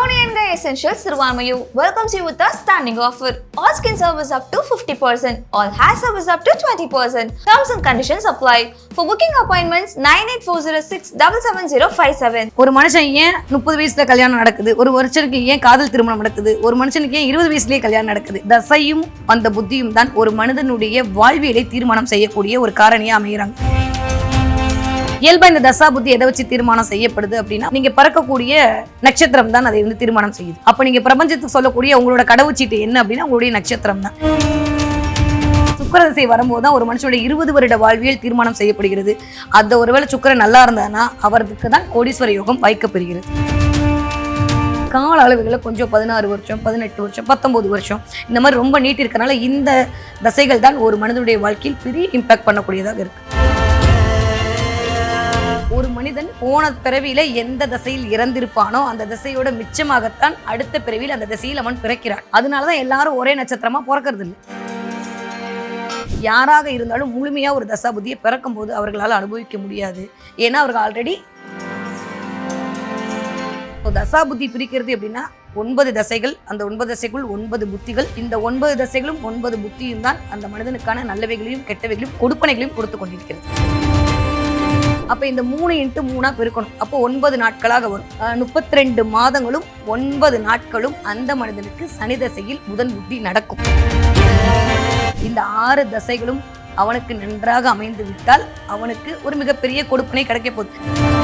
Soniyanka essentials Thiruvanmiyur welcomes you with standing offer all skin service up to fifty percent all hair service up to twenty percent terms and conditions apply for booking appointments nine eight four zero six double seven zero five seven ஒரு மனுஷன் ஏன் முப்பது வயசுல கல்யாணம் நடக்குது ஒரு வருஷனுக்கு ஏன் காதல் திருமணம் நடக்குது ஒரு மனுஷனுக்கு ஏன் இருபது வயசுலேயே கல்யாணம் நடக்குது தசையும் அந்த புத்தியும் தான் ஒரு மனிதனுடைய வாழ்வியலை தீர்மானம் செய்யக்கூடிய ஒரு காரணியாக அமைகிறாங்க இயல்பா இந்த தசா புத்தி எதை வச்சு தீர்மானம் செய்யப்படுது அப்படின்னா நீங்க பறக்கக்கூடிய நட்சத்திரம் தான் அதை வந்து தீர்மானம் செய்யுது. அப்ப நீங்க பிரபஞ்சத்துக்கு சொல்லக்கூடிய உங்களோட கடவுச்சீட்டு என்ன அப்படின்னா உங்களுடைய நட்சத்திரம் தான். சுக்கரதிசை வரும்போது தான் ஒரு மனுஷனுடைய இருபது வருட வாழ்வியல் தீர்மானம் செய்யப்படுகிறது. அந்த ஒருவேளை சுக்கரன் நல்லா இருந்தானா அவருக்கு தான் கோடீஸ்வர யோகம் வாய்க்கப்பெறுகிறது கால அளவுகளில் கொஞ்சம் பதினாறு வருஷம் பதினெட்டு வருஷம் பத்தொம்போது வருஷம் இந்த மாதிரி ரொம்ப நீட்டி இருக்கனால இந்த தசைகள் தான் ஒரு மனிதனுடைய வாழ்க்கையில் பெரிய இம்பாக்ட் பண்ணக்கூடியதாக இருக்குது ஒரு மனிதன் போன பிறவியில எந்த திசையில் இறந்திருப்பானோ அந்த திசையோட மிச்சமாகத்தான் அடுத்த பிறவியில் அந்த திசையில் அவன் பிறக்கிறான். அதனாலதான் எல்லாரும் ஒரே நட்சத்திரமா பிறக்கிறது இல்லை. யாராக இருந்தாலும் முழுமையா ஒரு தசா புத்தியை பிறக்கும் போது அவர்களால் அனுபவிக்க முடியாது. ஏன்னா அவர்கள் ஆல்ரெடி தசா புத்தி பிரிக்கிறது எப்படின்னா ஒன்பது தசைகள் அந்த ஒன்பது தசைக்குள் ஒன்பது புத்திகள் இந்த ஒன்பது தசைகளும் ஒன்பது புத்தியும் தான் அந்த மனிதனுக்கான நல்லவைகளையும் கெட்டவைகளையும் கொடுப்பனைகளையும் கொடுத்து கொண்டிருக்கிறது. அப்போ இந்த மூணு இன்ட்டு மூணாக பெருக்கணும். அப்போ ஒன்பது நாட்களாக வரும். முப்பத்தி ரெண்டு மாதங்களும் ஒன்பது நாட்களும் அந்த மனிதனுக்கு சனி தசையில் முதல் புத்தி நடக்கும். இந்த ஆறு தசைகளும் அவனுக்கு நன்றாக அமைந்து விட்டால் அவனுக்கு ஒரு மிகப்பெரிய கொடுப்பனை கிடைக்க போகுது.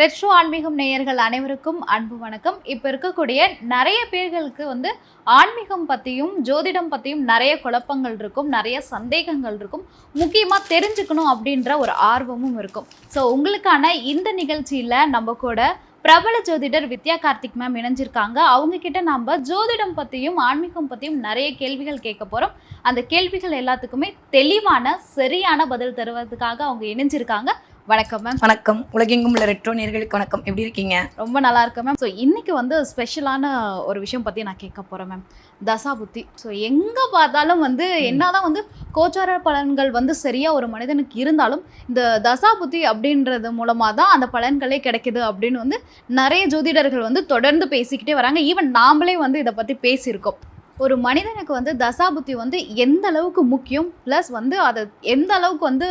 ரெட்ரோ ஆன்மீகம் நேயர்கள் அனைவருக்கும் அன்பு வணக்கம். இப்போ இருக்கக்கூடிய நிறைய பேர்களுக்கு வந்து ஆன்மீகம் பற்றியும் ஜோதிடம் பற்றியும் நிறைய குழப்பங்கள் இருக்கும் நிறைய சந்தேகங்கள் இருக்கும். முக்கியமாக தெரிஞ்சுக்கணும் அப்படின்ற ஒரு ஆர்வமும் இருக்கும். ஸோ உங்களுக்கான இந்த நிகழ்ச்சியில் நம்ம கூட பிரபல ஜோதிடர் வித்யா கார்த்திக் மேம் இணைஞ்சிருக்காங்க. அவங்க கிட்ட நம்ம ஜோதிடம் பற்றியும் ஆன்மீகம் பற்றியும் நிறைய கேள்விகள் கேட்க போகிறோம் அந்த கேள்விகள் எல்லாத்துக்குமே தெளிவான சரியான பதில் தருவதற்காக அவங்க இணைஞ்சிருக்காங்க. வணக்கம் மேம் வணக்கம். உலகெங்கும் உள்ள ரெட்ரோ நேர்களுக்கு வணக்கம். எப்படி இருக்கீங்க? ரொம்ப நல்லா இருக்கேன் மேம் ஸோ இன்னைக்கு வந்து ஸ்பெஷலான ஒரு விஷயம் பற்றி நான் கேட்க போகிறேன் மேம் தசாபுத்தி ஸோ எங்கே பார்த்தாலும் வந்து என்னதான் வந்து கோச்சார பலன்கள் வந்து சரியாக ஒரு மனிதனுக்கு இருந்தாலும் இந்த தசாபுத்தி அப்படின்றது மூலமாக தான் அந்த பலன்களே கிடைக்குது அப்படின்னு வந்து நிறைய ஜோதிடர்கள் வந்து தொடர்ந்து பேசிக்கிட்டே வராங்க. ஈவன் நாமளே வந்து இதை பற்றி பேசியிருக்கோம். ஒரு மனிதனுக்கு வந்து தசாபுத்தி வந்து எந்த அளவுக்கு முக்கியம்? ப்ளஸ் வந்து அதை எந்த அளவுக்கு வந்து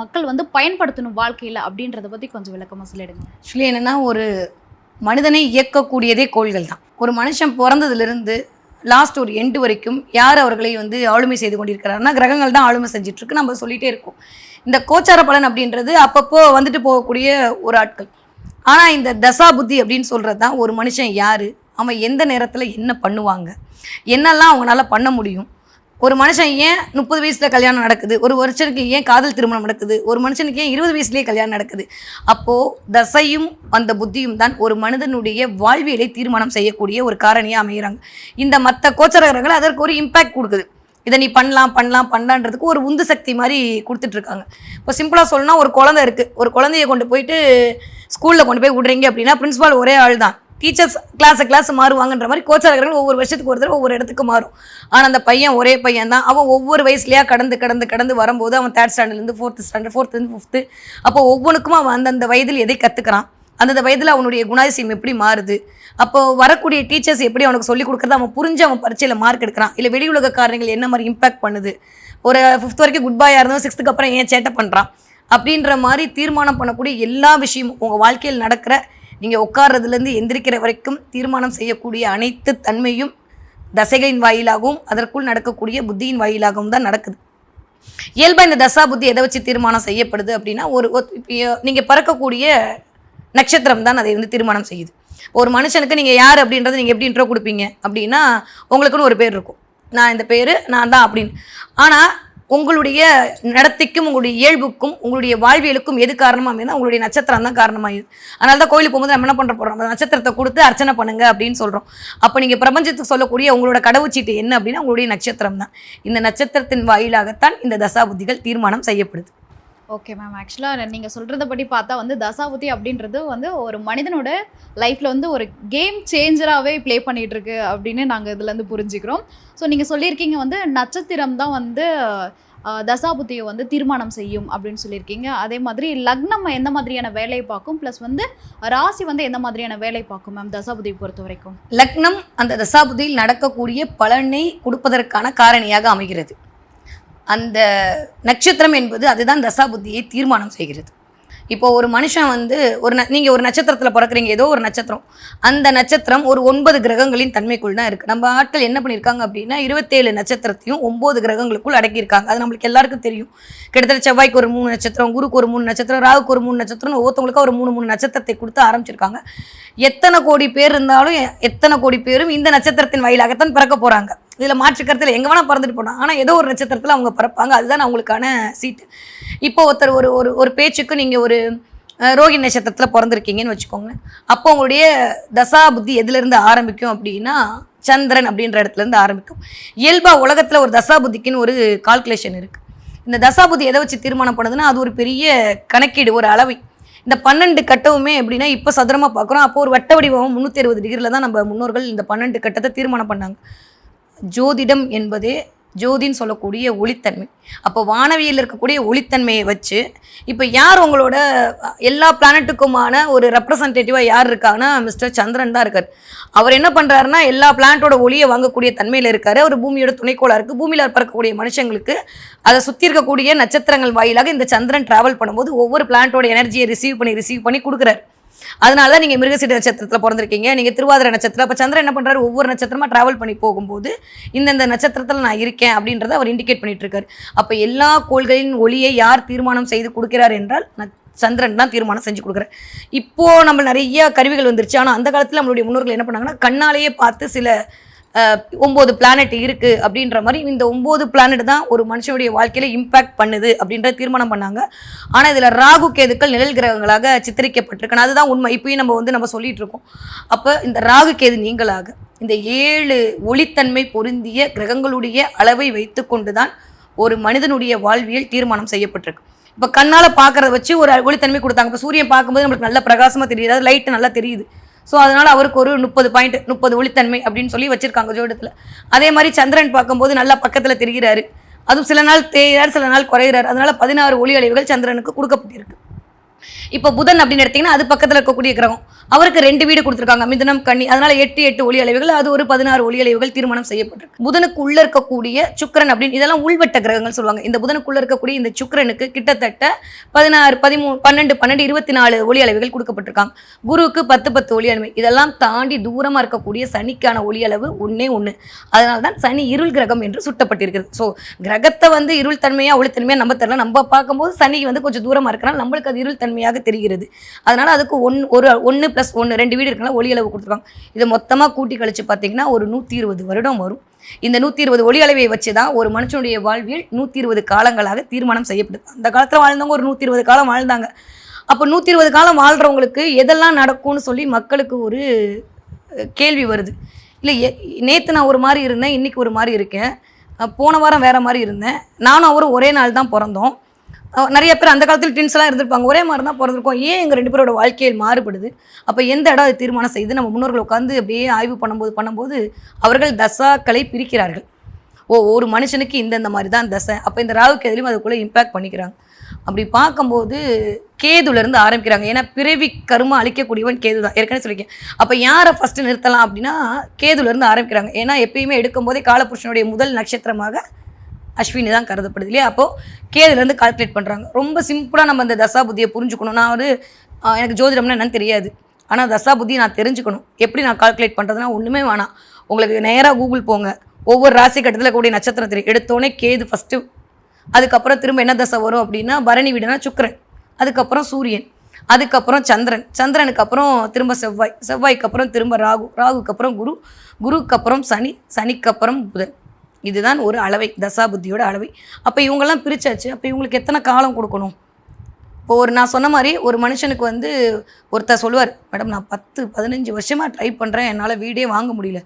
மக்கள் வந்து பயன்படுத்தணும் வாழ்க்கையில் அப்படின்றத பற்றி கொஞ்சம் விளக்கமாக சொல்லிடுங்க. ஆக்சுவலி என்னன்னா ஒரு மனிதனை இயக்கக்கூடியதே கோள்கள் தான். ஒரு மனுஷன் பிறந்ததுலேருந்து லாஸ்ட் ஒரு எண்டு வரைக்கும் யார் அவர்களை வந்து ஆளுமை செய்து கொண்டிருக்கிறாருன்னா கிரகங்கள் தான் ஆளுமை செஞ்சிட்ருக்கு நம்ம சொல்லிகிட்டே இருக்கோம். இந்த கோச்சார பலன் அப்படின்றது அப்பப்போ வந்துட்டு போகக்கூடிய ஒரு ஆட்கள். ஆனால் இந்த தசா புத்தி அப்படின்னு சொல்கிறது தான் ஒரு மனுஷன் யார்? அவன் எந்த நேரத்தில் என்ன பண்ணுவாங்க? என்னெல்லாம் அவங்களால பண்ண முடியும்? ஒரு மனுஷன் ஏன் முப்பது வயசில் கல்யாணம் நடக்குது? ஒரு மனுஷனுக்கு ஏன் காதல் திருமணம் நடக்குது? ஒரு மனுஷனுக்கு ஏன் இருபது வயசுலேயே கல்யாணம் நடக்குது? அப்போது தசையும் அந்த புத்தியும் தான் ஒரு மனிதனுடைய வாழ்வியலை தீர்மானம் செய்யக்கூடிய ஒரு காரணியாக அமைகிறாங்க இந்த மற்ற கோச்சரகர்கள் அதற்கு ஒரு இம்பாக்ட் கொடுக்குது. இதை நீ பண்ணலாம் பண்ணலாம் பண்ணலான்றதுக்கு ஒரு உந்து சக்தி மாதிரி கொடுத்துட்ருக்காங்க. இப்போ சிம்பிளாக சொல்லணும்னா ஒரு குழந்தை இருக்குது ஒரு குழந்தைய கொண்டு போயிட்டு ஸ்கூலில் கொண்டு போய் விடுறீங்க அப்படின்னா பிரின்ஸ்பால் ஒரே ஆள் தான் டீச்சர்ஸ் கிளாஸ் கிளாஸ் மாறுவாங்கன்ற மாதிரி கோச்சாரர்கள் ஒவ்வொரு வருஷத்துக்கு ஒரு தடவை ஒவ்வொரு இடத்துக்கு மாறும். ஆனால் அந்த பையன் ஒரே பையன் தான். அவன் ஒவ்வொரு வயசுலையா கடந்து கடந்து கடந்து வரும்போது அவன் தேர்ட் ஸ்டாண்டர்ட்லேருந்து ஃபோர்த் ஸ்டாண்டர்ட் ஃபோர்த்துலேருந்து ஃபிஃப்த்து அப்போ ஒவ்வொன்றுக்கும் அவன் அந்தந்த வயதில் எதை கற்றுக்கிறான் அந்தந்த வயதில் அவனுடைய குணாதிசயம் எப்படி மாறுது? அப்போ வரக்கூடிய டீச்சர்ஸ் எப்படி அவனுக்கு சொல்லிக் கொடுக்குறது அவன் புரிஞ்சு அவன் பரீட்சையில் மார்க் எடுக்கிறான். இல்லை வெளி உலக காரணங்கள் என்ன மாதிரி இம்பாக்ட் பண்ணுது? ஒரு ஃபிஃப்த் வரைக்கும் குட் பாயாக இருந்தோம் சிக்ஸ்த்துக்கு அப்புறம் ஏன் சேட்டை பண்ணுறான் அப்படின்ற மாதிரி தீர்மானம் பண்ணக்கூடிய எல்லா விஷயமும் உங்கள் வாழ்க்கையில் நடக்கிற நீங்கள் உட்கார்றதுலேருந்து எந்திரிக்கிற வரைக்கும் தீர்மானம் செய்யக்கூடிய அனைத்து தன்மையும் தசைகளின் வாயிலாகவும் அதற்குள் நடக்கக்கூடிய புத்தியின் வாயிலாகவும் தான் நடக்குது. இயல்பாக இந்த தசா புத்தி எதை வச்சு தீர்மானம் செய்யப்படுது அப்படின்னா ஒரு நீங்கள் பறக்கக்கூடிய நட்சத்திரம் தான் அதை வந்து தீர்மானம் செய்யுது. ஒரு மனுஷனுக்கு நீங்கள் யார் அப்படின்றத நீங்கள் எப்படி இன்ட்ரோ கொடுப்பீங்க அப்படின்னா உங்களுக்குன்னு ஒரு பேர் இருக்கும். நான் இந்த பேர் நான் தான் அப்படின்னு. ஆனால் உங்களுடைய நடத்தைக்கும் உங்களுடைய இயல்புக்கும் உங்களுடைய வாழ்வியலுக்கும் எது காரணமாக இருந்தால் உங்களுடைய நட்சத்திரம் தான் காரணமாகுது அதனால தான் கோயிலுக்கு போகும்போது நம்ம என்ன பண்ணுற போகிறோம் அந்த நட்சத்திரத்தை கொடுத்து அர்ச்சனை பண்ணுங்க அப்படின்னு சொல்கிறோம் அப்போ நீங்கள் பிரபஞ்சத்துக்கு சொல்லக்கூடிய உங்களோட கடவுச்சீட்டு என்ன அப்படின்னா உங்களுடைய நட்சத்திரம் தான். இந்த நட்சத்திரத்தின் வாயிலாகத்தான் இந்த தசாபுத்திகள் தீர்மானம் செய்யப்படுது. ஓகே மேம் ஆக்சுவலாக நீங்கள் சொல்கிறத படி பார்த்தா வந்து தசாபுத்தி அப்படின்றது வந்து ஒரு மனிதனோட லைஃப்பில் வந்து ஒரு கேம் சேஞ்சராகவே ப்ளே பண்ணிகிட்ருக்கு அப்படின்னு நாங்கள் இதுலேருந்து புரிஞ்சுக்கிறோம். ஸோ நீங்கள் சொல்லியிருக்கீங்க வந்து நட்சத்திரம் தான் வந்து தசாபுத்தியை வந்து தீர்மானம் செய்யும் அப்படின்னு சொல்லியிருக்கீங்க. அதே மாதிரி லக்னம் எந்த மாதிரியான வேலையை பார்க்கும்? ப்ளஸ் வந்து ராசி வந்து எந்த மாதிரியான வேலை பார்க்கும் மேம் தசாபுதியை பொறுத்த வரைக்கும்? லக்னம் அந்த தசாபுதியில் நடக்கக்கூடிய பலனை கொடுப்பதற்கான காரணியாக அமைகிறது. அந்த நட்சத்திரம் என்பது அதுதான் தசாபுத்தியை தீர்மானம் செய்கிறது. இப்போ ஒரு மனுஷன் வந்து ஒரு ந நீங்கள் ஒரு நட்சத்திரத்தில் பிறக்குறீங்க ஏதோ ஒரு நட்சத்திரம். அந்த நட்சத்திரம் ஒரு ஒன்பது கிரகங்களின் தன்மைக்குள் தான் இருக்குது நம்ம ஆட்கள் என்ன பண்ணியிருக்காங்க அப்படின்னா இருபத்தேழு நட்சத்திரத்தையும் ஒம்பது கிரகங்களுக்குள் அடக்கியிருக்காங்க. அது நம்மளுக்கு எல்லாருக்கும் தெரியும். கிட்டத்தட்ட செவ்வாய்க்கு ஒரு மூணு நட்சத்திரம் குருக்கு ஒரு மூணு நட்சத்திரம் ராகுக்கு ஒரு மூணு நட்சத்திரம் ஒவ்வொருத்தவங்களுக்கும் ஒரு மூணு மூணு நட்சத்திரத்தை கொடுத்து ஆரம்பிச்சிருக்காங்க. எத்தனை கோடி பேர் இருந்தாலும் எ- எத்தனை கோடி பேரும் இந்த நட்சத்திரத்தின் வாயிலாகத்தான் பிறக்க போகிறாங்க இதில் மாற்றுக்கருத்தில் எங்கே வேணால் பிறந்துட்டு போனாங்க ஆனால் ஏதோ ஒரு நட்சத்திரத்தில் அவங்க பிறப்பாங்க. அதுதான் அவங்களுக்கான சீட்டு. இப்போ ஒருத்தர் ஒரு ஒரு ஒரு பேச்சுக்கு நீங்கள் ஒரு ரோகி நட்சத்திரத்தில் பிறந்திருக்கீங்கன்னு வச்சுக்கோங்க அப்போ உங்களுடைய தசா புத்தி எதுலேருந்து ஆரம்பிக்கும் அப்படின்னா சந்திரன் அப்படின்ற இடத்துலேருந்து ஆரம்பிக்கும். இயல்பாக உலகத்தில் ஒரு தசா புத்திக்குன்னு ஒரு கால்குலேஷன் இருக்குது இந்த தசாபுத்தி எதை வச்சு தீர்மானம் பண்ணுதுன்னா அது ஒரு பெரிய கணக்கீடு ஒரு அளவை. இந்த பன்னெண்டு கட்டவுமே எப்படின்னா இப்போ சதுரமாக பார்க்குறோம் அப்போ ஒரு வட்ட வடிவம் முந்நூற்றி அறுபது டிகிரியில் தான் நம்ம முன்னோர்கள் இந்த பன்னெண்டு கட்டத்தை தீர்மானம் பண்ணாங்க. ஜோதிடம் என்பதே ஜோதின்னு சொல்லக்கூடிய ஒளித்தன்மை. அப்போ வானவியில் இருக்கக்கூடிய ஒளித்தன்மையை வச்சு இப்போ யார் உங்களோட எல்லா பிளானட்டுக்குமான ஒரு ரெப்ரசன்டேட்டிவாக யார் இருக்காங்கன்னா மிஸ்டர் சந்திரன் தான் இருக்கார். அவர் என்ன பண்ணுறாருன்னா எல்லா பிளானட்டோட ஒளியை வாங்கக்கூடிய தன்மையில் இருக்கார். அவர் பூமியோட துணைக்கோளாக இருக்குது பூமியில் பறக்கக்கூடிய மனுஷங்களுக்கு அதை சுற்றி இருக்கக்கூடிய நட்சத்திரங்கள் வாயிலாக இந்த சந்திரன் ட்ராவல் பண்ணும்போது ஒவ்வொரு பிளானட்டோட எனர்ஜியை ரிசீவ் பண்ணி ரிசீவ் பண்ணி கொடுக்குறாரு. அதனால தான் நீங்கள் மிருகசீட நட்சத்திரத்தில் பிறந்திருக்கீங்க. நீங்கள் திருவாதிரை நட்சத்திரம் அப்போ சந்திரன் என்ன பண்ணுறாரு ஒவ்வொரு நட்சத்திரமாக ட்ராவல் பண்ணி போகும்போது இந்தந்த நட்சத்திரத்தில் நான் இருக்கேன் அப்படின்றத அவர் இண்டிகேட் பண்ணிட்டு இருக்காரு அப்போ எல்லா கோள்களின் ஒளியை யார் தீர்மானம் செய்து கொடுக்கிறார் என்றால் சந்திரன் தான் தீர்மானம் செஞ்சு கொடுக்குறேன். இப்போது நம்ம நிறைய கருவிகள் வந்துருச்சு. ஆனால் அந்த காலத்தில் நம்மளுடைய முன்னோர்கள் என்ன பண்ணாங்கன்னா கண்ணாலேயே பார்த்து சில ஒம்பது பிளானட் இருக்கு அப்படின்ற மாதிரி இந்த ஒம்பது பிளானட் தான் ஒரு மனுஷனுடைய வாழ்க்கையில இம்பாக்ட் பண்ணுது அப்படின்ற தீர்மானம் பண்ணாங்க. ஆனால் இதில் ராகு கேதுக்கள் நிழல் கிரகங்களாக சித்தரிக்கப்பட்டிருக்கணும் அதுதான் உண்மை. இப்பயும் நம்ம வந்து நம்ம சொல்லிட்டு இருக்கோம். அப்போ இந்த ராகு கேது நீங்களாக இந்த ஏழு ஒளித்தன்மை பொருந்திய கிரகங்களுடைய அளவை வைத்துக்கொண்டு தான் ஒரு மனிதனுடைய வாழ்வியல் தீர்மானம் செய்யப்பட்டிருக்கு. இப்போ கண்ணால் பார்க்கறத வச்சு ஒரு ஒளித்தன்மை கொடுத்தாங்க. இப்போ சூரியன் பார்க்கும்போது நம்மளுக்கு நல்ல பிரகாசமாக தெரியுது. அது லைட்டு நல்லா தெரியுது. ஸோ அதனால் அவருக்கு ஒரு முப்பது பாயிண்ட் முப்பது ஒளித்தன்மை அப்படின்னு சொல்லி வச்சுருக்காங்க ஜோடத்தில் அதே மாதிரி சந்திரன் பார்க்கும்போது நல்லா பக்கத்தில் தெரிகிறாரு. அதுவும் சில நாள் தேயிறார் சில நாள் குறையிறார் அதனால் பதினாறு ஒளி அலைவுகள் சந்திரனுக்கு கொடுக்கப்பட்டிருக்கு. இப்போ புதன் அப்படின்னு எடுத்தீங்கன்னா அது பக்கத்தில் இருக்கக்கூடிய கிரகம். அவருக்கு ரெண்டு வீடு கொடுத்துருக்காங்க. மிதனம் கன்னி. அதனால எட்டு எட்டு ஒளி அலைவுகள் அது ஒரு பதினாறு ஒளி அலைவுகள் திருமணம் செய்யப்பட்டிருக்கு. புதனுக்கு உள்ள இருக்கக்கூடிய சுக்கரன் அப்படின்னு இதெல்லாம் உள்வட்ட கிரகங்கள் சொல்லுவாங்க. இந்த புதனுக்குள்ள இருக்கக்கூடிய இந்த சுக்கரனுக்கு கிட்டத்தட்ட பதினாறு பதிமூணு பன்னெண்டு பன்னெண்டு இருபத்தி நாலு ஒளி அலைவுகள் கொடுக்கப்பட்டிருக்காங்க. குருவுக்கு பத்து பத்து ஒளி அளவு இதெல்லாம் தாண்டி தூரமாக இருக்கக்கூடிய சனிக்கான ஒளி அளவு ஒன்னே ஒன்று அதனால தான் சனி இருள் கிரகம் என்று சுட்டப்பட்டிருக்கிறது. ஸோ கிரகத்தை வந்து இருள் தன்மையாக ஒளித்தன்மையாக நம்ம தரலாம் நம்ம பார்க்கும்போது சனி வந்து கொஞ்சம் தூரமாக இருக்கனால நம்மளுக்கு அது இருள் தன்மையாக தெரிகிறது. அதனால் அதுக்கு ஒன் ஒரு ஒன்று ப்ளஸ் ஒன்று ரெண்டு வீடு இருக்குன்னா ஒளி அளவு கொடுத்துருவாங்க. இதை மொத்தமாக கூட்டி கழித்து பார்த்தீங்கன்னா ஒரு நூற்றி இருபது வருடம் வரும். இந்த நூற்றி இருபது ஒளி அளவை வச்சு தான் ஒரு மனுஷனுடைய வாழ்வியல் நூற்றி இருபது காலங்களாக தீர்மானம் செய்யப்படுது. அந்த காலத்தில் வாழ்ந்தவங்க ஒரு நூற்றி இருபது காலம் வாழ்ந்தாங்க. அப்போ நூற்றி இருபது காலம் வாழ்கிறவங்களுக்கு எதெல்லாம் நடக்கும்னு சொல்லி மக்களுக்கு ஒரு கேள்வி வருது. இல்லை நேற்று நான் ஒரு மாதிரி இருந்தேன் இன்றைக்கி ஒரு மாதிரி இருக்கேன். போன வாரம் வேறு மாதிரி இருந்தேன். நானும் அவரும் ஒரே நாள் தான் பிறந்தோம். நிறைய பேர் அந்த காலத்தில் டின்ஸ்லாம் இருந்திருப்பாங்க. ஒரே மாதிரி தான் பிறந்திருக்கோம். ஏன் எங்கள் ரெண்டு பேரோட வாழ்க்கையில் மாறுபடுது? அப்போ எந்த இடம் அது தீர்மானம் செய்து நம்ம முன்னோர்கள் உட்காந்து அப்படியே ஆய்வு பண்ணும்போது பண்ணும்போது அவர்கள் தசாக்களை பிரிக்கிறார்கள். ஓ ஒரு மனுஷனுக்கு இந்தந்த மாதிரி தான் தசை. அப்போ இந்த ராகு கேதுலையும் அதுக்குள்ளே இம்பேக்ட் பண்ணிக்கிறாங்க. அப்படி பார்க்கும்போது கேதுலேருந்து ஆரம்பிக்கிறாங்க. ஏன்னா பிறவி கரும அழிக்கக்கூடியவன் கேது தான் ஏற்கனவே சொல்லியிருக்கேன். அப்போ யாரை ஃபஸ்ட்டு நிறுத்தலாம் அப்படின்னா கேதுலேருந்து ஆரம்பிக்கிறாங்க. ஏன்னா எப்பயுமே எடுக்கும்போதே காலபுருஷனுடைய முதல் நட்சத்திரமாக அஸ்வினி தான் கருதப்படுது இல்லையா? அப்போது கேதுலேருந்து கால்குலேட் பண்ணுறாங்க ரொம்ப சிம்பிளாக நம்ம அந்த தசா புத்தியை புரிஞ்சுக்கணும். நான் ஒரு எனக்கு ஜோதிடம்னா என்னன்னு தெரியாது. ஆனால் தசா புத்தி நான் தெரிஞ்சுக்கணும். எப்படி நான் கால்குலேட் பண்ணுறதுனா ஒன்றுமே வேணாம். உங்களுக்கு நேராக கூகுள் போங்க. ஒவ்வொரு ராசி கட்டத்தில் கூடிய நட்சத்திரம் தெரியும் எடுத்தோடனே கேது ஃபஸ்ட்டு அதுக்கப்புறம் திரும்ப என்ன தசை வரும் அப்படின்னா பரணி வீடுனா சுக்கரன். அதுக்கப்புறம் சூரியன். அதுக்கப்புறம் சந்திரன். சந்திரனுக்கு அப்புறம் திரும்ப செவ்வாய். செவ்வாய்க்கு அப்புறம் திரும்ப ராகு. ராகுக்கு அப்புறம் குரு. குருவுக்கு அப்புறம் சனி. சனிக்கு அப்புறம் புதன். இதுதான் ஒரு அளவை தசாபுத்தியோட அளவை. அப்போ இவங்கெல்லாம் பிரிச்சாச்சு. அப்போ இவங்களுக்கு எத்தனை காலம் கொடுக்கணும்? இப்போ ஒரு நான் சொன்ன மாதிரி ஒரு மனுஷனுக்கு வந்து ஒருத்தர் சொல்லுவார் மேடம் நான் பத்து பதினஞ்சு வருஷமாக ட்ரை பண்ணுறேன் என்னால் வீடே வாங்க முடியல.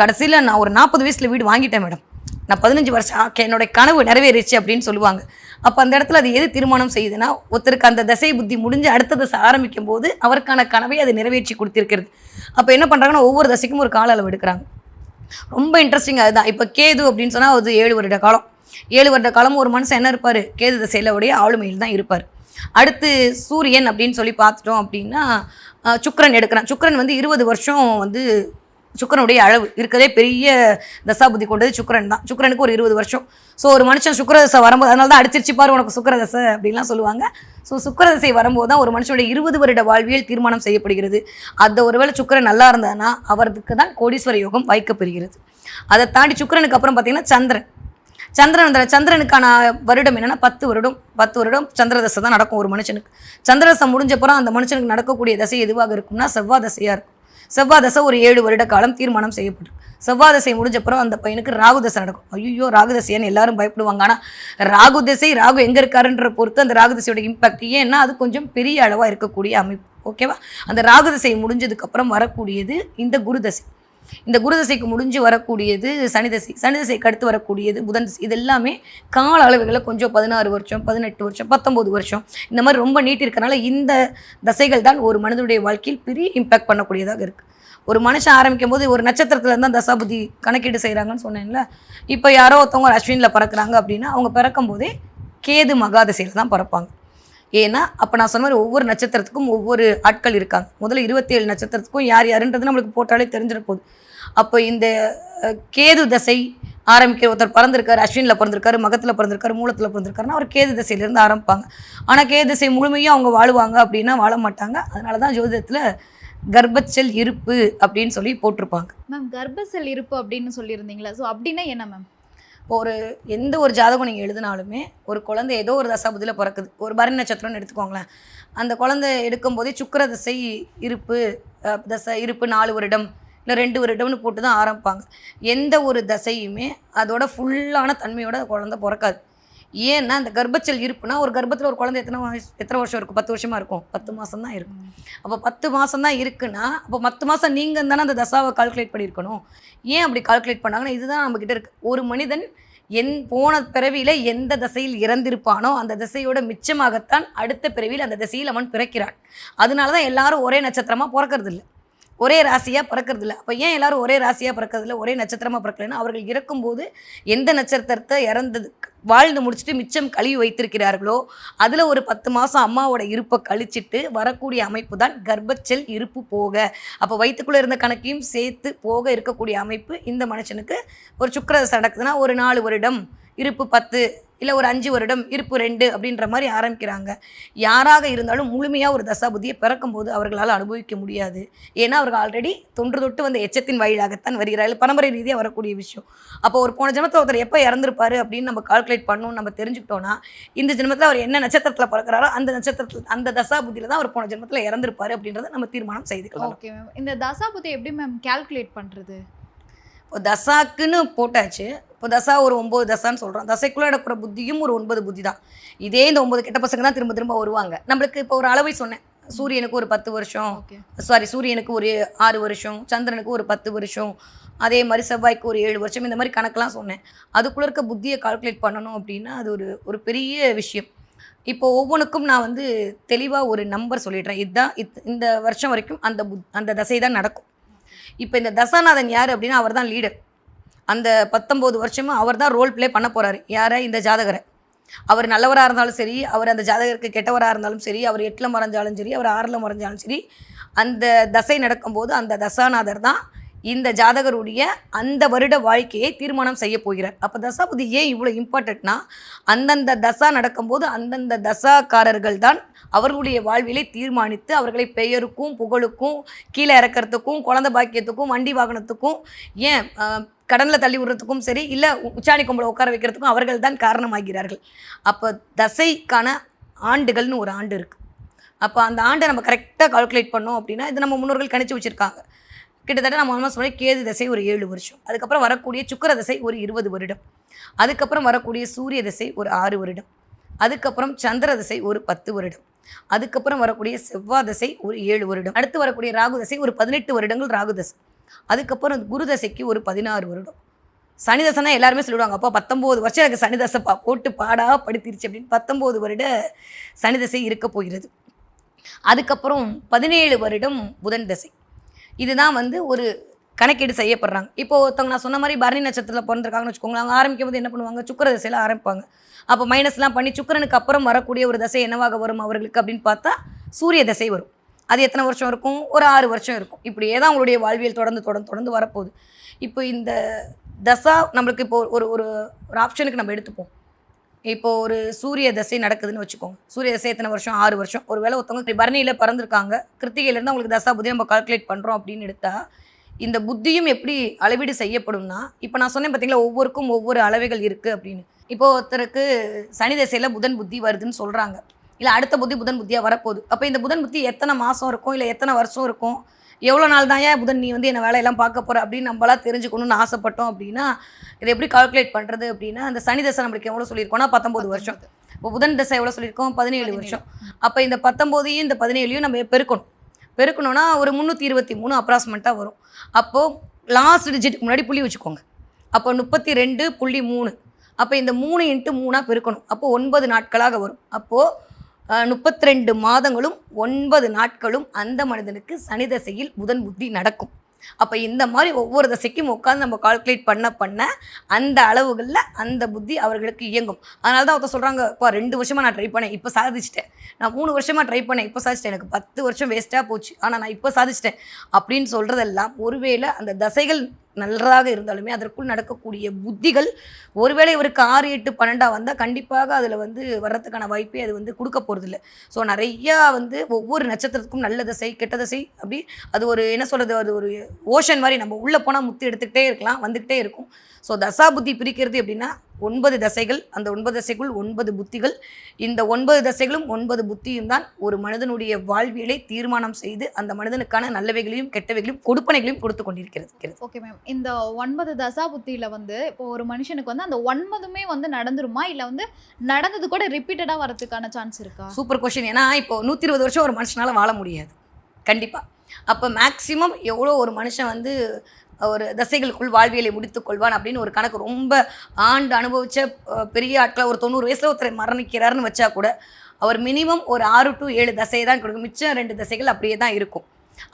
கடைசியில் நான் ஒரு நாற்பது வயசில் வீடு வாங்கிட்டேன் மேடம். நான் பதினஞ்சு வருஷம் என்னோட கனவு நிறைவேறிச்சு அப்படின்னு சொல்லுவாங்க. அப்போ அந்த இடத்துல அது எது தீர்மானம் செய்யுதுன்னா ஒருத்தருக்கு அந்த தசை புத்தி முடிஞ்சு அடுத்த தசை ஆரம்பிக்கும் போது அவருக்கான கனவை அது நிறைவேற்றி கொடுத்திருக்கிறது. அப்போ என்ன பண்ணுறாங்கன்னா ஒவ்வொரு தசைக்கும் ஒரு கால அளவு எடுக்கிறாங்க. ரொம்ப இன்ட்ரெஸ்டிங் அதுதான். இப்போ கேது அப்படின்னு சொன்னால் அது ஏழு வருட காலம். ஏழு வருட காலம் ஒரு மனுஷன் என்ன இருப்பார்? கேது திசையிலுடைய ஆளுமையில் தான் இருப்பார். அடுத்து சூரியன் அப்படின்னு சொல்லி பார்த்துட்டோம் அப்படின்னா சுக்கரன் எடுக்கிறான். சுக்கரன் வந்து இருபது வருஷம் வந்து சுக்கிரனுடைய அளவு இருக்கிறதே பெரிய தசாபுத்தி கொண்டது சுக்கரன் தான். சுக்கரனுக்கு ஒரு இருபது வருஷம். ஸோ ஒரு மனுஷன் சுக்கிரதசை வரும்போது அதனால தான் அடிச்சிருச்சுப்பார் உனக்கு சுக்கிரதசை அப்படின்லாம் சொல்லுவாங்க. ஸோ சுக்கிரதசை வரும்போது தான் ஒரு மனுஷனுடைய இருபது வருட வாழ்வியல் தீர்மானம் செய்யப்படுகிறது. அந்த ஒருவேளை சுக்கிரன் நல்லா இருந்ததுன்னா அவருக்கு தான் கோடீஸ்வர யோகம் வாய்க்கப்படுகிறது அதை தாண்டி சுக்கிரனுக்கு அப்புறம் பார்த்தீங்கன்னா சந்திரன். சந்திரன் அந்த சந்திரனுக்கான வருடம் என்னென்னா பத்து வருடம். பத்து வருடம் சந்திரதசை தான் நடக்கும் ஒரு மனுஷனுக்கு. சந்திரதசை முடிஞ்சப்புறம் அந்த மனுஷனுக்கு நடக்கக்கூடிய தசை எதுவாக இருக்கும்னா செவ்வாய் தசையாக இருக்கும். செவ்வாதசை ஒரு ஏழு வருட காலம் தீர்மானம் செய்யப்பட்டு செவ்வாதசை முடிஞ்சப்புறம் அந்த பையனுக்கு ராகுதசை நடக்கும். ஐயோ ராகுதசையான்னு எல்லாரும் பயப்படுவாங்க. ஆனால் ராகு தசை ராகு எங்கே இருக்காருன்ற பொறுத்து அந்த ராகுதசையோட இம்பாக்ட் ஏன்னா அது கொஞ்சம் பெரிய அளவாக இருக்கக்கூடிய அமைப்பு. ஓகேவா அந்த ராகு தசை முடிஞ்சதுக்கப்புறம் வரக்கூடியது இந்த குருதசை இந்த குரு தசைக்கு முடிஞ்சு வரக்கூடியது சனி தசை சனி தசைக்கு அடுத்து வரக்கூடியது புதன் தசை. இது எல்லாமே கால அளவுகளில் கொஞ்சம் பதினாறு வருஷம் பதினெட்டு வருஷம் பத்தொம்போது வருஷம். இந்த மாதிரி ரொம்ப நீட்டி இருக்கறனால இந்த தசைகள் தான் ஒரு மனிதனுடைய வாழ்க்கையில் பெரிய இம்பாக்ட் பண்ணக்கூடியதாக இருக்குது ஒரு மனுஷன் ஆரம்பிக்கும் போது ஒரு நட்சத்திரத்தில் இருந்தால் தசாபுதி கணக்கீடு செய்கிறாங்கன்னு சொன்னேன்ல. இப்போ யாரோ ஒருத்தவங்க ஒரு அஸ்வினில் பறக்கிறாங்க அப்படின்னா அவங்க பிறக்கும் போதே கேது மகாதசையில் தான் பிறப்பாங்க. ஏன்னா அப்போ நான் சொன்ன மாதிரி ஒவ்வொரு நட்சத்திரத்துக்கும் ஒவ்வொரு ஆட்கள் இருக்காங்க. முதல்ல இருபத்தேழு நட்சத்திரத்துக்கும் யார் யாருன்றது நம்மளுக்கு போட்டாலே தெரிஞ்சிட போகுது. அப்போ இந்த கேது தசை ஆரம்பிக்கிற ஒருத்தர் பிறந்திருக்காரு அஸ்வினில் பிறந்திருக்காரு மகத்தில் பிறந்திருக்காரு மூலத்தில் பிறந்திருக்காருன்னா அவர் கேது திசையிலேருந்து ஆரம்பிப்பாங்க. ஆனால் கேது திசை முழுமையும் அவங்க வாழுவாங்க அப்படின்னா வாழ மாட்டாங்க. அதனால தான் ஜோதிடத்தில் கர்ப்பச்சல் இருப்பு அப்படின்னு சொல்லி போட்டிருப்பாங்க. மேம் கர்ப்பசெல் இருப்பு அப்படின்னு சொல்லியிருந்தீங்களா ஸோ அப்படின்னா என்ன மேம்? ஒரு எந்த ஒரு ஜாதகம் நீங்கள் எழுதினாலுமே ஒரு குழந்தை ஏதோ ஒரு தசாபுதியில் பிறக்குது. ஒரு பரணி நட்சத்திரம்னு எடுத்துக்கோங்களேன். அந்த குழந்தை எடுக்கும்போதே சுக்கிர தசை இருப்பு தசை இருப்பு நாலு வருடம் இல்லை ரெண்டு வருடம்னு போட்டு தான் ஆரம்பிப்பாங்க. எந்த ஒரு தசையுமே அதோட ஃபுல்லான தன்மையோட குழந்தை பிறக்காது. ஏன்னா அந்த கர்ப்பச்சல் இருப்புனா ஒரு கர்ப்பத்தில் ஒரு குழந்தை எத்தனை வயசு எத்தனை வருஷம் இருக்கும்? பத்து வருஷமாக இருக்கும். பத்து மாதம் தான் இருக்கும். அப்போ பத்து மாதம் தான் இருக்குன்னா அப்போ பத்து மாதம் நீங்கள் தானே அந்த தசாவை கால்குலேட் பண்ணியிருக்கணும். ஏன் அப்படி கால்குலேட் பண்ணாங்கன்னா இதுதான் நம்மக்கிட்ட இருக்குது ஒரு மனிதன் என் போன பிறவியில் எந்த திசையில் இறந்திருப்பானோ அந்த திசையோட மிச்சமாகத்தான் அடுத்த பிறவியில் அந்த திசையில் அவன் பிறக்கிறான். அதனால தான் எல்லாரும் ஒரே நட்சத்திரமாக பிறக்கிறது இல்லை ஒரே ராசியாக பிறக்கிறது இல்லை அப்போ ஏன் எல்லாரும் ஒரே ராசியாக பிறக்கிறது இல்லை ஒரே நட்சத்திரமாக பிறக்கலைன்னா அவர்கள் இறக்கும்போது எந்த நட்சத்திரத்தை இறந்தது வாழ்ந்து முடிச்சுட்டு மிச்சம் கழுவி வைத்திருக்கிறார்களோ அதில் ஒரு பத்து மாதம் அம்மாவோட இருப்பை கழிச்சிட்டு வரக்கூடிய அமைப்பு தான் கர்ப்பச்செல் இருப்பு போக. அப்போ வயிற்றுக்குள்ளே இருந்த கணக்கையும் சேர்த்து போக இருக்கக்கூடிய அமைப்பு இந்த மனுஷனுக்கு ஒரு சுக்கிரதசை நடக்குதுன்னா ஒரு நாலு வருடம் இருப்பு பத்து இல்லை ஒரு அஞ்சு வருடம் இருப்பு ரெண்டு அப்படின்ற மாதிரி ஆரம்பிக்கிறாங்க. யாராக இருந்தாலும் முழுமையாக ஒரு தசாபுதியை பிறக்கும்போது அவர்களால் அனுபவிக்க முடியாது. ஏன்னா அவர்கள் ஆல்ரெடி தொன்று தொட்டு வந்த எச்சத்தின் வழியாகத்தான் வருகிறார்கள். பரம்பரை ரீதியாக வரக்கூடிய விஷயம். அப்போ ஒரு போன ஜென்மத்தில் ஒருத்தர் எப்போ இறந்துருப்பாரு அப்படின்னு நம்ம கால்குலேட் பண்ணணும் நம்ம தெரிஞ்சுக்கிட்டோம்னா இந்த ஜென்மத்தில் அவர் என்ன நட்சத்திரத்தில் பிறக்கிறாரோ அந்த நட்சத்திரத்தில் அந்த தசாபுதியில் தான் அவர் போன ஜென்மத்தில் இறந்திருப்பாரு அப்படின்றத நம்ம தீர்மானம் செய்து கொள்ளலாம் ஓகே மேம் இந்த தசாபுதி எப்படி மேம் கால்குலேட் பண்ணுறது இப்போ தசாக்குன்னு போட்டாச்சு. இப்போ தசா ஒரு ஒம்பது தசான்னு சொல்கிறோம் தசைக்குள்ளே நடக்கிற புத்தியும் ஒரு ஒன்பது புத்தி தான் இதே இந்த ஒன்பது கெட்ட பசங்க தான் திரும்ப திரும்ப வருவாங்க. நம்மளுக்கு இப்போ ஒரு அளவை சொன்னேன். சூரியனுக்கு ஒரு பத்து வருஷம். சாரி சூரியனுக்கு ஒரு ஆறு வருஷம். சந்திரனுக்கு ஒரு பத்து வருஷம். அதே மாதிரி செவ்வாய்க்கு ஒரு ஏழு வருஷம். இந்த மாதிரி கணக்கெலாம் சொன்னேன். அதுக்குள்ளே இருக்க புத்தியை கால்குலேட் பண்ணணும் அப்படின்னா அது ஒரு ஒரு பெரிய விஷயம். இப்போ ஒவ்வொன்றுக்கும் நான் வந்து தெளிவாக ஒரு நம்பர் சொல்லிடுறேன். இதுதான் இத் இந்த வருஷம் வரைக்கும் அந்த புத் அந்த தசை தான் நடக்கும். இப்போ இந்த தசாநாதன் யார் அப்படின்னா அவர் தான் லீடர் அந்த பத்தொம்போது வருஷமும் அவர் தான் ரோல் ப்ளே பண்ண போகிறாரு யாரை? இந்த ஜாதகரை. அவர் நல்லவராக இருந்தாலும் சரி அவர் அந்த ஜாதகருக்கு கெட்டவராக இருந்தாலும் சரி அவர் எட்டில் மறைஞ்சாலும் சரி அவர் ஆறில் மறைஞ்சாலும் சரி அந்த தசை நடக்கும்போது அந்த தசாநாதர் தான் இந்த ஜாதகருடைய அந்த வருட வாழ்க்கையை தீர்மானம் செய்ய போகிறார். அப்போ தசாபதி ஏன் இவ்வளோ இம்பார்ட்டண்ட்னா அந்தந்த தசா நடக்கும்போது அந்தந்த தசாக்காரர்கள் தான் அவர்களுடைய வாழ்விலை தீர்மானித்து அவர்களை பெயருக்கும் புகழுக்கும் கீழே இறக்கறதுக்கும் குழந்தை பாக்கியத்துக்கும் வண்டி வாகனத்துக்கும் ஏன் கடனில் தள்ளி விடுறதுக்கும் சரி இல்லை உச்சாணி கும்பலை உட்கார வைக்கிறதுக்கும் அவர்கள் தான் காரணமாகிறார்கள். அப்போ தசைக்கான ஆண்டுகள்னு ஒரு ஆண்டு இருக்குது அப்போ அந்த ஆண்டை நம்ம கரெக்டாக கால்குலேட் பண்ணோம் அப்படின்னா இது நம்ம முன்னோர்கள் கணிச்சு வச்சுருக்காங்க. கிட்டத்தட்ட நம்ம ஆல்மோஸ்ட் சொன்ன கேது தசை ஒரு ஏழு வருஷம். அதுக்கப்புறம் வரக்கூடிய சுக்கர தசை ஒரு இருபது வருடம். அதுக்கப்புறம் வரக்கூடிய சூரிய தசை ஒரு ஆறு வருடம். அதுக்கப்புறம் சந்திர தசை ஒரு பத்து வருடம். அதுக்கப்புறம் வரக்கூடிய செவ்வாய் தசை ஒரு ஏழு வருடம். அடுத்து வரக்கூடிய ராகு தசை ஒரு பதினெட்டு வருடங்கள் ராகு தசை. அதுக்கப்புறம் குரு தசைக்கு ஒரு பதினாறு வருடம். சனிதசனா எல்லாருமே சொல்லிடுவாங்க அப்பா பத்தொம்போது வருஷம் எனக்கு சனிதசைப்பா போட்டு பாடா படுத்திருச்சு அப்படின்னு பத்தொம்போது வருட சனி தசை இருக்க போகிறது. அதுக்கப்புறம் பதினேழு வருடம் புதன் தசை. இதுதான் வந்து ஒரு கணக்கீடு செய்யப்படுறாங்க. இப்போ ஒருத்தவங்க நான் சொன்ன மாதிரி பரணி நட்சத்திரத்தில் பிறந்திருக்காங்கன்னு வச்சுக்கோங்களேன். அவங்க ஆரம்பிக்கும் போது என்ன பண்ணுவாங்க? சுக்கர தசையில் ஆரம்பிப்பாங்க. அப்போ மைனஸ்லாம் பண்ணி சுக்கரனுக்கு அப்புறம் வரக்கூடிய ஒரு தசை என்னவாக வரும் அவர்களுக்கு அப்படின்னு பார்த்தா சூரிய தசை வரும். அது எத்தனை வருஷம் இருக்கும்? ஒரு ஆறு வருஷம் இருக்கும். இப்படியே தான் அவங்களுடைய வாழ்வியல் தொடர்ந்து தொடர்ந்து தொடர்ந்து வரப்போகுது. இப்போ இந்த தசா நம்மளுக்கு இப்போ ஒரு ஒரு ஆப்ஷனுக்கு நம்ம எடுத்துப்போம். இப்போ ஒரு சூரிய தசை நடக்குதுன்னு வச்சுக்கோங்க. சூரிய தசை எத்தனை வருஷம்? ஆறு வருஷம். ஒரு வேளை ஒருத்தவங்க பரணியில் பிறந்திருக்காங்க. கிருத்திகையிலேருந்து அவங்களுக்கு தசா புத்தி நம்ம கால்குலேட் பண்ணுறோம் அப்படின்னு எடுத்தால் இந்த புத்தியும் எப்படி அளவீடு செய்யப்படும்னா இப்போ நான் சொன்னேன் பார்த்தீங்களா ஒவ்வொருக்கும் ஒவ்வொரு அளவைகள் இருக்குது அப்படின்னு. இப்போ ஒருத்தருக்கு சனி தசையில் புதன் புத்தி வருதுன்னு சொல்கிறாங்க இல்லை அடுத்த புத்தி புதன் புத்தியாக வரப்போகுது. அப்போ இந்த புதன் புத்தி எத்தனை மாதம் இருக்கும்? இல்லை எத்தனை வருஷம் இருக்கும்? எவ்வளோ நாள் தான் ஏன் புதன் நீ வந்து என்ன வேலையெல்லாம் பார்க்க போகிற அப்படின்னு நம்மளா தெரிஞ்சுக்கணும்னு ஆசைப்பட்டோம் அப்படின்னா இதை எப்படி கால்குலேட் பண்ணுறது அப்படின்னா அந்த சனி தசை நம்மளுக்கு எவ்வளோ சொல்லியிருக்கோம்னா பத்தொம்போது வருஷம். இப்போ புதன் தசை எவ்வளோ சொல்லியிருக்கோம்? பதினேழு வருஷம். அப்போ இந்த பத்தொம்போதையும் இந்த பதினேழையும் நம்ம பெருக்கணும். பெருக்கணும்னா ஒரு முந்நூற்றி இருபத்தி மூணு அப்ராக்சிமேட்டாக வரும். அப்போது லாஸ்ட் டிஜிட்டுக்கு முன்னாடி புள்ளி வச்சுக்கோங்க. அப்போ முப்பத்தி ரெண்டு புள்ளி மூணு. அப்போ இந்த மூணு இன்ட்டு மூணாக பெருக்கணும். அப்போ ஒன்பது நாட்களாக வரும். அப்போது முப்பத்தி ரெண்டு மாதங்களும் ஒன்பது நாட்களும் அந்த மனிதனுக்கு சனி தசையில் புதன் புத்தி நடக்கும். அப்போ இந்த மாதிரி ஒவ்வொரு தசைக்கும் உட்காந்து நம்ம கால்குலேட் பண்ண பண்ண அந்த அளவுகளில் அந்த புத்தி அவர்களுக்கு இயங்கும். அதனால தான் ஒருத்தர் சொல்கிறாங்க இப்போ ரெண்டு வருஷமாக நான் ட்ரை பண்ணேன் இப்போ சாதிச்சிட்டேன். நான் மூணு வருஷமாக ட்ரை பண்ணேன் இப்போ சாதிச்சிட்டேன். எனக்கு பத்து வருஷம் வேஸ்ட்டாக போச்சு. ஆனால் நான் இப்போ சாதிச்சிட்டேன். அப்படின்னு சொல்கிறதெல்லாம் ஒருவேளை அந்த தசைகள் நல்லதாக இருந்தாலுமே அதற்குள் நடக்கக்கூடிய புத்திகள் ஒருவேளை இவருக்கு ஆறு எட்டு பன்னெண்டாக வந்தால் கண்டிப்பாக அதில் வந்து வர்றதுக்கான வாய்ப்பே அது வந்து கொடுக்க போகிறதில்ல ஸோ நிறையா வந்து ஒவ்வொரு நட்சத்திரத்துக்கும் நல்ல செய் கெட்ட செய் அப்படி அது ஒரு என்ன சொல்கிறது அது ஒரு ஓஷன் மாதிரி நம்ம உள்ளே போனால் முத்து எடுத்துக்கிட்டே இருக்கலாம் வந்துக்கிட்டே இருக்கும். ஸோ தசா புத்தி பிரிக்கிறது எப்படின்னா ஒன்பது தசைகள் அந்த ஒன்பது தசைக்குள் ஒன்பது புத்திகள். இந்த ஒன்பது தசைகளும் ஒன்பது புத்தியும் தான் ஒரு மனிதனுடைய வாழ்வியலை தீர்மானம் செய்து அந்த மனிதனுக்கான நல்லவைகளையும் கெட்டவைகளையும் கொடுப்பனைகளையும் கொடுத்து கொண்டிருக்கிறது. ஓகே மேம் இந்த ஒன்பது தசா புத்தியில வந்து இப்போ ஒரு மனுஷனுக்கு வந்து அந்த ஒன்பதுமே வந்து நடந்துருமா? இல்ல வந்து நடந்தது கூட ரிப்பீட்டடா வரதுக்கான சான்ஸ் இருக்கா? சூப்பர் கொஷின் ஏன்னா இப்போ நூற்றி இருபது வருஷம் ஒரு மனுஷனால் வாழ முடியாது. கண்டிப்பாக அப்போ மேக்ஸிமம் எவ்வளோ ஒரு மனுஷன் வந்து ஒரு தசைகளுக்குள் வாழ்வியலை முடித்துக் கொள்வான் அப்படின்னு ஒரு கணக்கு ரொம்ப ஆண்டு அனுபவித்த பெரிய ஆட்களை ஒரு தொண்ணூறு வயசில் ஒருத்தர் மரணிக்கிறாருன்னு வச்சா கூட அவர் மினிமம் ஒரு ஆறு டு ஏழு தசையை தான் கொடுக்கும். மிச்சம் ரெண்டு தசைகள் அப்படியே தான் இருக்கும்.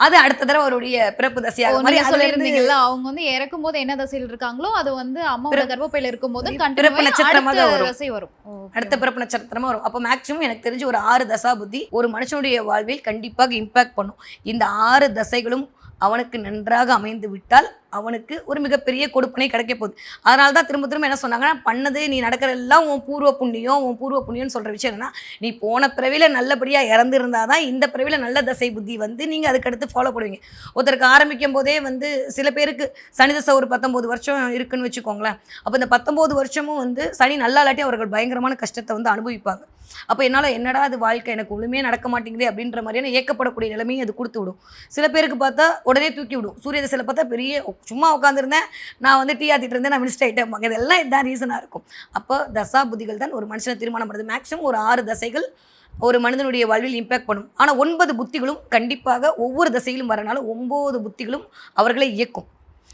அது அடுத்த தடவை அவருடைய பிறப்பு தசையாக மாதிரி சொல்லியிருந்தீங்கல்ல அவங்க வந்து இறக்கும் போது என்ன தசையில் இருக்காங்களோ அது வந்து அம்மாவோட கர்ப்பப்பையில இருக்கும் போது பிறப்பு நட்சத்திரமாக வரும். தசை வரும். அடுத்த பிறப்பு நட்சத்திரமா வரும். அப்போ மேக்ஸிமம் எனக்கு தெரிஞ்சு ஒரு ஆறு தசா புத்தி ஒரு மனுஷனுடைய வாழ்வில் கண்டிப்பாக இம்பாக்ட் பண்ணும். இந்த ஆறு தசைகளும் அவனுக்கு நன்றாக அமைந்து விட்டால் அவனுக்கு ஒரு மிகப்பெரிய கொடுப்பனை கிடைக்க போகுது. அதனால தான் திரும்ப திரும்ப என்ன சொன்னாங்கன்னா பண்ணது நீ நடக்கிற எல்லாம் உன் பூர்வ புண்ணியம் உன் பூர்வ புண்ணியம்னு சொல்கிற விஷயம் என்னன்னா நீ போன பிறவியில் நல்லபடியாக இறந்துருந்தா தான் இந்த பிறவியில் நல்ல தசை புத்தி வந்து நீங்கள் அதுக்கடுத்து ஃபாலோ பண்ணுவீங்க. ஒருத்தருக்கு ஆரம்பிக்கும் போதே வந்து சில பேருக்கு சனி தசை ஒரு பத்தொம்போது வருஷம் இருக்குன்னு வச்சுக்கோங்களேன். அப்போ இந்த பத்தொம்போது வருஷமும் வந்து சனி நல்லா இல்லாட்டி அவர்கள் பயங்கரமான கஷ்டத்தை வந்து அனுபவிப்பாங்க. அப்போ என்னால் என்னடா அது வாழ்க்கை? எனக்கு ஒன்றுமே நடக்க மாட்டேங்குது அப்படின்ற மாதிரியான ஏக்கப்படக்கூடிய நிலைமையும் அது கொடுத்து விடும். சில பேருக்கு பார்த்தா உடனே தூக்கி விடும். சூரிய தசையில் பார்த்தா பெரிய சும்மா உட்காந்துருந்தேன் நான் வந்து டீ ஆத்திட்டு இருந்தேன் நான் மினிஸ்டர் ஆகிட்டேன் இதெல்லாம் இதுதான் ரீசனாக இருக்கும். அப்போ தசா புத்திகள் தான் ஒரு மனுஷனை திருமணம் பண்ணுறது மேக்ஸிமம் ஒரு ஆறு தசைகள் ஒரு மனிதனுடைய வாழ்வில் இம்பேக்ட் பண்ணும். ஆனால் ஒன்பது புத்திகளும் கண்டிப்பாக ஒவ்வொரு தசையிலும் வரனால ஒம்பது புத்திகளும் அவர்களை இயக்கும்.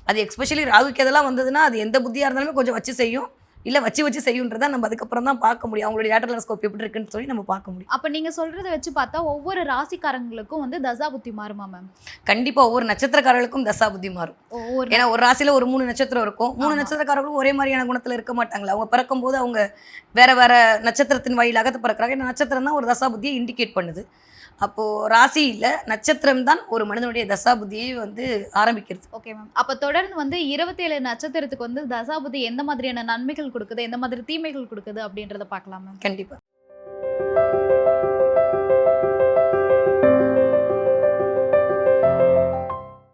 அது எக்ஸ்பெஷலி ராகுக்கு எதெல்லாம் வந்ததுன்னா அது எந்த புத்தியாக இருந்தாலுமே கொஞ்சம் வச்சு செய்யும். இல்லை வச்சு வச்சு செய்யுன்றதை நம்ம அதுக்கப்புறம் தான் பார்க்க முடியும். அவங்களுடைய டேட்டா ஸ்கோப் எப்படி இருக்குன்னு சொல்லி நம்ம பார்க்க முடியும். அப்ப நீங்க சொல்றதை வச்சு பார்த்தா ஒவ்வொரு ராசிக்காரங்களுக்கும் வந்து தசா புத்தி மாறுமா மேம் கண்டிப்பாக ஒவ்வொரு நட்சத்திரக்காரர்களுக்கும் தசா புத்தி மாறும். ஏன்னா ஒரு ராசியில் ஒரு மூணு நட்சத்திரம் இருக்கும். மூணு. நட்சத்திரக்காரர்களும் ஒரே மாதிரியான குணத்தில் இருக்க மாட்டாங்களா. அவங்க பிறக்கும்போது அவங்க வேற வேற நட்சத்திரத்தின் வாயிலாக பிறக்கிறாங்க. இந்த நட்சத்திரம் தான் ஒரு தசா புத்தியை இண்டிகேட் பண்ணுது. அப்போது ராசியில் நட்சத்திரம் தான் ஒரு மனிதனுடைய தசா புத்தியை வந்து ஆரம்பிக்கிறது. ஓகே மேம் அப்ப தொடர்ந்து வந்து இருபத்தேழு நட்சத்திரத்துக்கு வந்து தசாபுதி எந்த மாதிரியான நன்மைகள் கொடுக்குது எந்த மாதிரி தீமைகள் கொடுக்குது அப்படின்றத பார்க்கலாம் மேம் கண்டிப்பாக